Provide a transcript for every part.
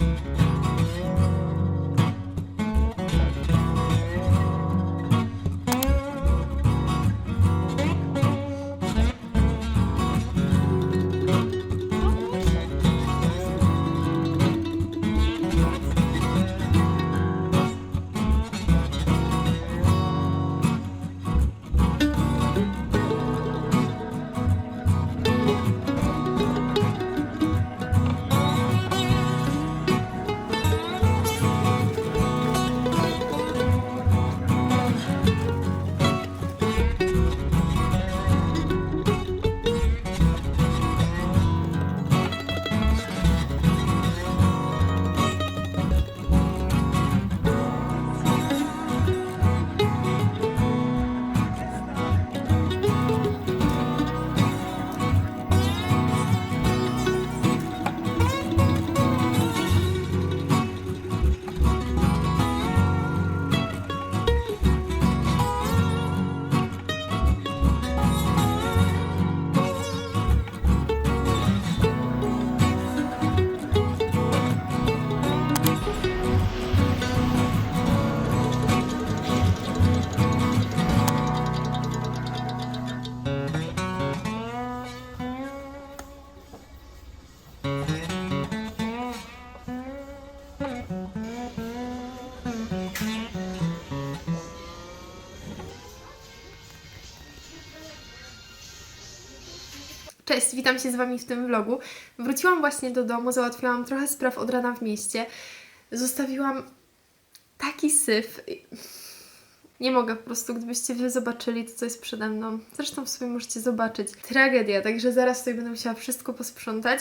Oh, Cześć, witam się z Wami w tym vlogu. Wróciłam właśnie do domu, załatwiłam trochę spraw od rana w mieście. Zostawiłam taki syf. Nie mogę po prostu, gdybyście Wy zobaczyli to, co jest przede mną. Zresztą w sobie możecie zobaczyć. Tragedia, także zaraz tutaj będę musiała wszystko posprzątać.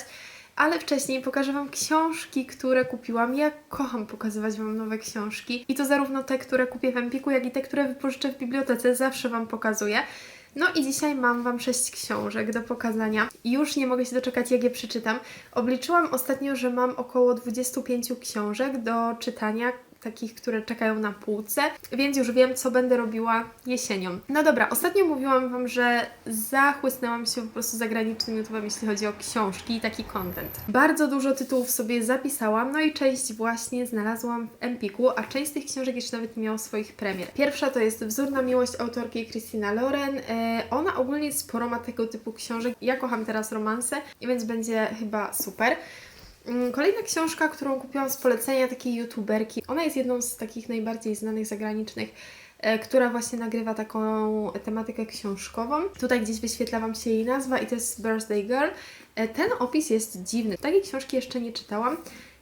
Ale wcześniej pokażę Wam książki, które kupiłam. Ja kocham pokazywać Wam nowe książki. I to zarówno te, które kupię w Empiku, jak i te, które wypożyczę w bibliotece. Zawsze Wam pokazuję. No i dzisiaj mam Wam sześć książek do pokazania. Już nie mogę się doczekać, jak je przeczytam. Obliczyłam ostatnio, że mam około 25 książek do czytania, takich, które czekają na półce, więc już wiem, co będę robiła jesienią. No dobra, ostatnio mówiłam Wam, że zachłysnęłam się po prostu zagranicznym YouTube'em, jeśli chodzi o książki i taki content. Bardzo dużo tytułów sobie zapisałam, no i część właśnie znalazłam w Empiku, a część z tych książek jeszcze nawet nie miała swoich premier. Pierwsza to jest Wzór na miłość autorki Christina Loren. E, ona ogólnie sporo ma tego typu książek. Ja kocham teraz romanse, więc będzie chyba super. Mm, Kolejna książka, którą kupiłam z polecenia takiej youtuberki. Ona jest jedną z takich najbardziej znanych zagranicznych, e, która właśnie nagrywa taką tematykę książkową. Tutaj gdzieś wyświetla Wam się jej nazwa i to jest Birthday Girl. E, Ten opis jest dziwny. Takiej książki jeszcze nie czytałam.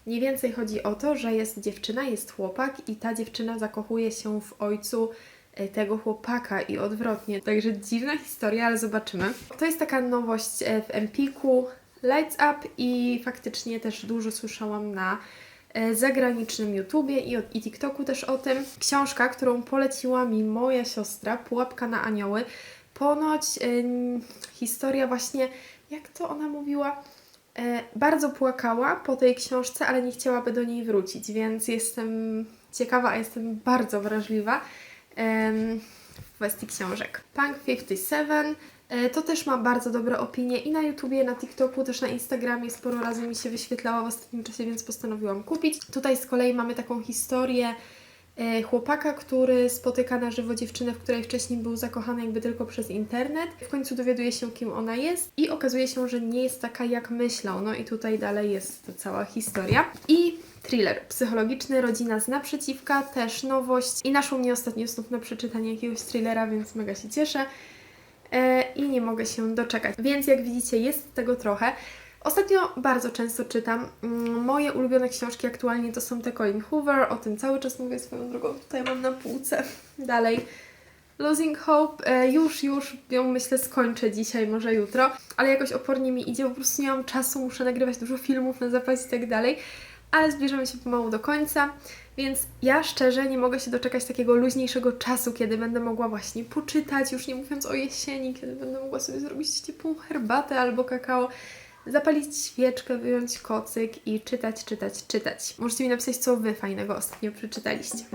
Mniej więcej chodzi o to, że jest dziewczyna, jest chłopak i ta dziewczyna zakochuje się w ojcu e, tego chłopaka i odwrotnie. Także dziwna historia, ale zobaczymy. To jest taka nowość w Empiku, Lights Up i faktycznie też dużo słyszałam na e, zagranicznym YouTubie i, od, i TikToku też o tym. Książka, którą poleciła mi moja siostra, Pułapka na anioły. Ponoć ym, historia właśnie, jak to ona mówiła, e, bardzo płakała po tej książce, ale nie chciałaby do niej wrócić, więc jestem ciekawa, a jestem bardzo wrażliwa em, w kwestii książek. Punk 57 e, to też ma bardzo dobre opinie i na YouTubie, na TikToku, też na Instagramie sporo razy mi się wyświetlała w ostatnim czasie, więc postanowiłam kupić. Tutaj z kolei mamy taką historię e, chłopaka, który spotyka na żywo dziewczynę, w której wcześniej był zakochany jakby tylko przez internet. W końcu dowiaduje się, kim ona jest i okazuje się, że nie jest taka, jak myślał. No i tutaj dalej jest ta cała historia. I thriller psychologiczny, Rodzina z naprzeciwka, też nowość. I naszło mnie ostatnio znów na przeczytanie jakiegoś thrillera, więc mega się cieszę. E, I nie mogę się doczekać. Więc jak widzicie, jest tego trochę. Ostatnio bardzo często czytam. Mm, Moje ulubione książki aktualnie to są te Colin Hoover, o tym cały czas mówię swoją drogą, tutaj mam na półce. Dalej. Losing Hope, e, już, już ją myślę skończę dzisiaj, może jutro, ale jakoś opornie mi idzie, po prostu nie mam czasu, muszę nagrywać dużo filmów na zapas i tak dalej, ale zbliżamy się pomału do końca, więc ja szczerze nie mogę się doczekać takiego luźniejszego czasu, kiedy będę mogła właśnie poczytać, już nie mówiąc o jesieni, kiedy będę mogła sobie zrobić ciepłą herbatę albo kakao, zapalić świeczkę, wyjąć kocyk i czytać, czytać, czytać. Możecie mi napisać, co Wy fajnego ostatnio przeczytaliście.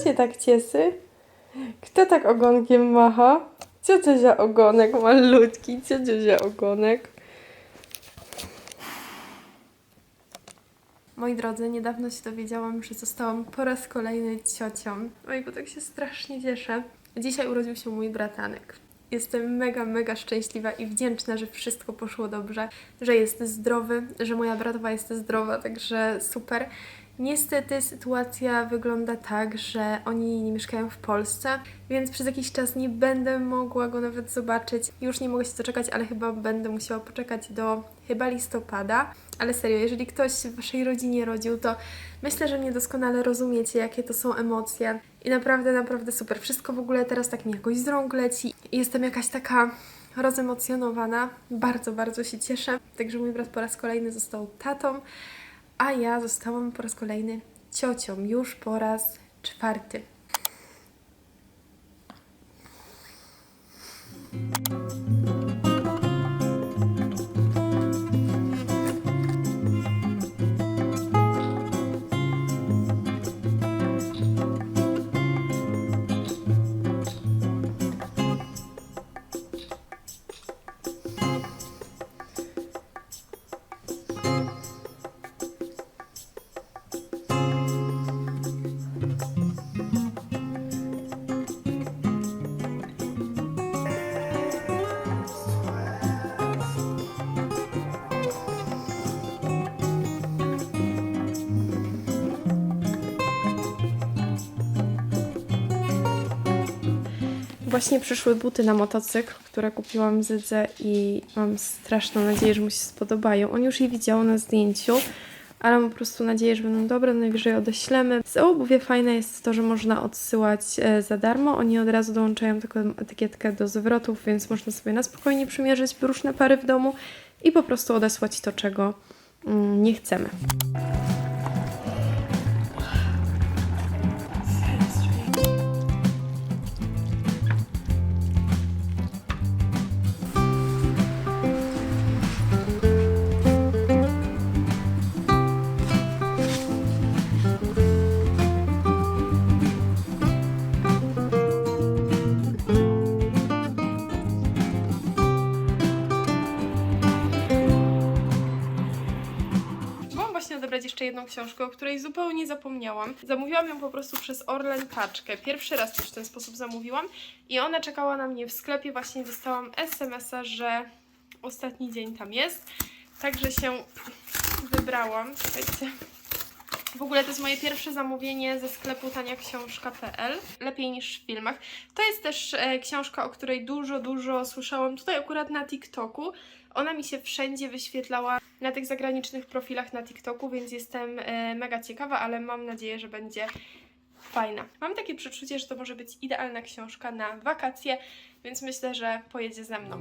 Kto tak cieszy? Kto tak ogonkiem macha? Co to za ogonek malutki? Co to za ogonek? Moi drodzy, niedawno się dowiedziałam, że zostałam po raz kolejny ciocią. Ojku, tak się strasznie cieszę. Dzisiaj urodził się mój bratanek. Jestem mega, mega szczęśliwa i wdzięczna, że wszystko poszło dobrze, że jest zdrowy, że moja bratowa jest zdrowa, także super. Niestety sytuacja wygląda tak, że oni nie mieszkają w Polsce, więc przez jakiś czas nie będę mogła go nawet zobaczyć. Już nie mogę się doczekać, ale chyba będę musiała poczekać do chyba listopada. Ale serio, jeżeli ktoś w waszej rodzinie rodził, to myślę, że mnie doskonale rozumiecie, jakie to są emocje. I naprawdę, naprawdę super. Wszystko w ogóle teraz tak mi jakoś z rąk leci jestem jakaś taka rozemocjonowana. Bardzo, bardzo się cieszę. Także mój brat po raz kolejny został tatą, a ja zostałam po raz kolejny ciocią. Już po raz czwarty. Właśnie przyszły buty na motocykl, które kupiłam Zydze i mam straszną nadzieję, że mu się spodobają. On już je widział na zdjęciu, ale mam po prostu nadzieję, że będą dobre, najwyżej odeślemy. Z obuwie fajne jest to, że można odsyłać e, za darmo. Oni od razu dołączają taką etykietkę do zwrotów, więc można sobie na spokojnie przymierzyć różne pary w domu i po prostu odesłać to, czego mm, nie chcemy. Jeszcze jedną książkę, o której zupełnie zapomniałam. Zamówiłam ją po prostu przez Orlen paczkę. Pierwszy raz też w ten sposób zamówiłam i ona czekała na mnie w sklepie. Właśnie dostałam SMS-a, że ostatni dzień tam jest. Także się wybrałam. Czekajcie. W ogóle to jest moje pierwsze zamówienie ze sklepu taniaksiążka.pl. Lepiej niż w filmach. To jest też e, książka, o której dużo, dużo słyszałam tutaj akurat na TikToku. Ona mi się wszędzie wyświetlała na tych zagranicznych profilach na TikToku, więc jestem e, mega ciekawa, ale mam nadzieję, że będzie fajna. Mam takie przeczucie, że to może być idealna książka na wakacje, więc myślę, że pojedzie ze mną.